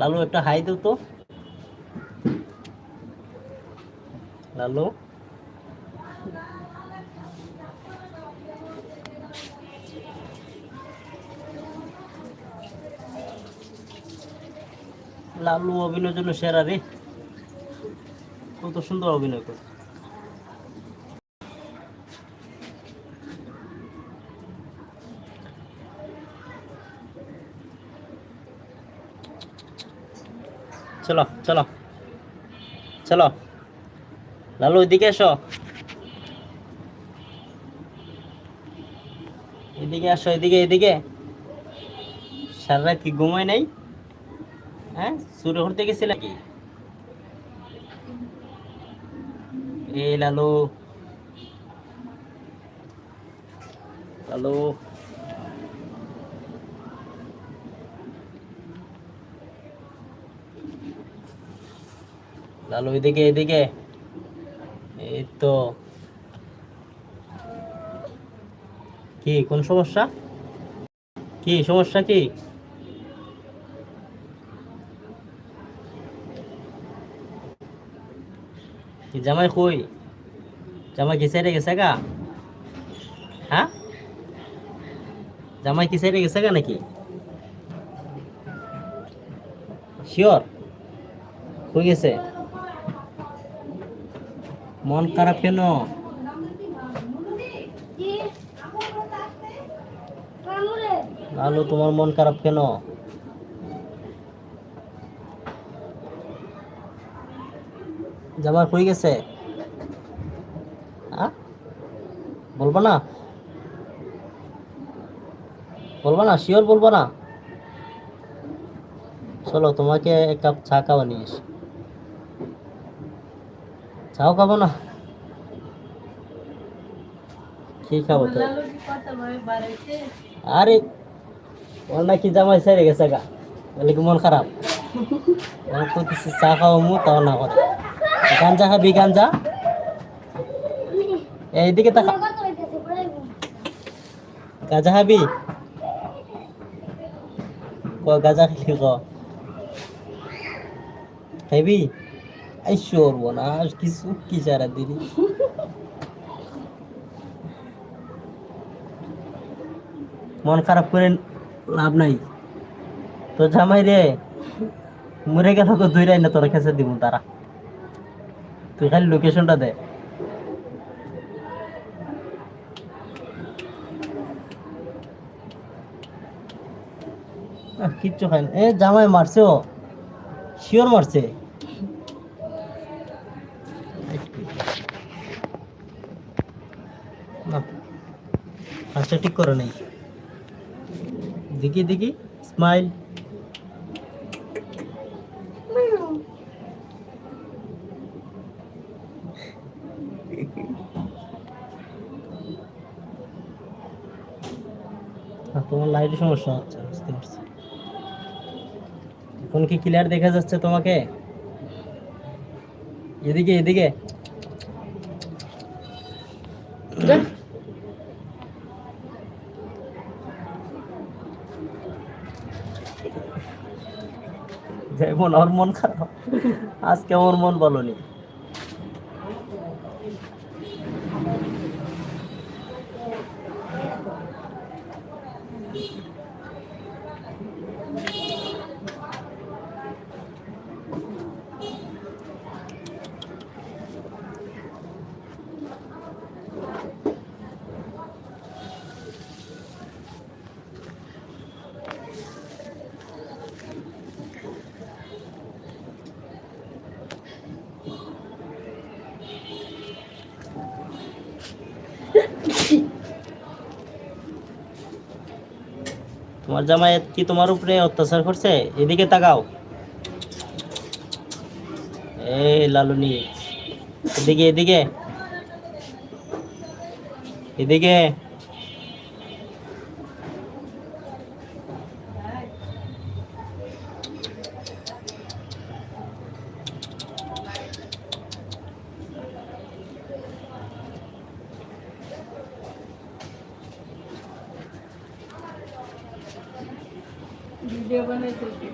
লালু, একটা হাই দাও তো। লালু। লালু অভিনয়ের জন্য সেরা রে। কত সুন্দর অভিনয় করে চলো চলো। চলো। লালু, এদিকে এসো। এদিকে আসো, এদিকে এদিকে। সারা রাত কি ঘুমায় নাই? হ্যাঁ সুরে ঘুরতে গেছিল কি এই লালু। লালু। লালু, এদিকে এদিকে। এই তো। কি, কোন সমস্যা? কি সমস্যা কি? কি, জামাই কই? জামাই কি সাইডে গেছে গা? হ্যাঁ? জামাই কি সাইডে গেছে গা নাকি? শিওর? কই গেছে? মন খারাপ কেন? লালু তোমার মন খারাপ কেন? জামাই কই গেছে? হ্যাঁ বলব না? বলব না? শিওর বলব না? চলো, তোমাকে এক কাপ চা খাওয়া নিয়ে চাও খাব না? কি খাব তো? আরে, ওর নাকি জামাই সেরে গেছে গা। বলে কি মন খারাপ। ওর করতেছে চা খাওয়া মু তাও না করে। গাঞ্জা খাবি, গাঞ্জা? এইদিকে তাকা। গাঁজা খাবি? ক, গাঁজা খালি ক। খাইবি? আই সরবো না কিছু কি সারা দিদি? মন খারাপ করে লাভ নাই। তো জামাই রে, মরে গেল তো দুই রাই না তোর কাছে দিব তারা তুই খালি লোকেশনটা দে। কিচ্ছু খাই এ, জামাই মারছে ও। শিওর মারছে না হাসটা ঠিক করে নেই। দেখি দেখি স্মাইল তোমার লাইটের সমস্যা হচ্ছে, বুঝতে পারছি। এখন কি ক্লিয়ার দেখা যাচ্ছে তোমাকে? এদিকে এদিকে। যেমন ওর মন খারাপ। আজকে ওর মন বলনি। তোমার জামায়াত কি তোমার উপরে অত্যাচার করছে? এদিকে তাকাও। এই লালুনি এদিকে এদিকে। এদিকে। ভিডিও বানাইতেছি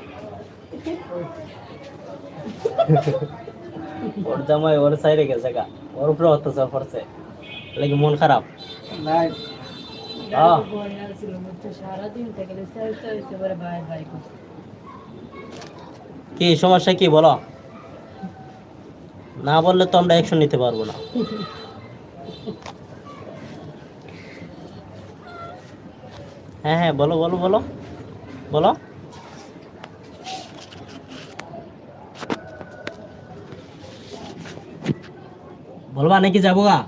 ওর জামাই ওর সাইডে গেছে গা। ওর উপরে অত্যাচার করছে। লাগে মন খারাপ? নাই। কি সমস্যা কি বলো? না বললে তো আমরা অ্যাকশন নিতে পারব না। হ্যাঁ হ্যাঁ বলো বলো বলো। বলো। বলবা নাকি যাব গা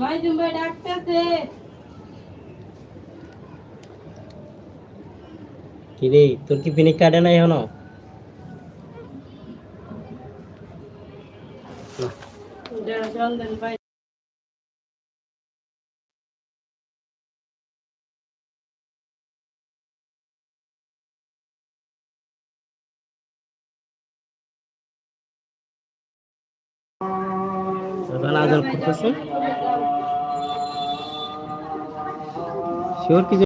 মাই জুম্বাই ডাকতেছে। কি রে তোর কি পিনিক কাটে না। এখনও চন্দন ভাই। আজান করতেছে। শিওর কি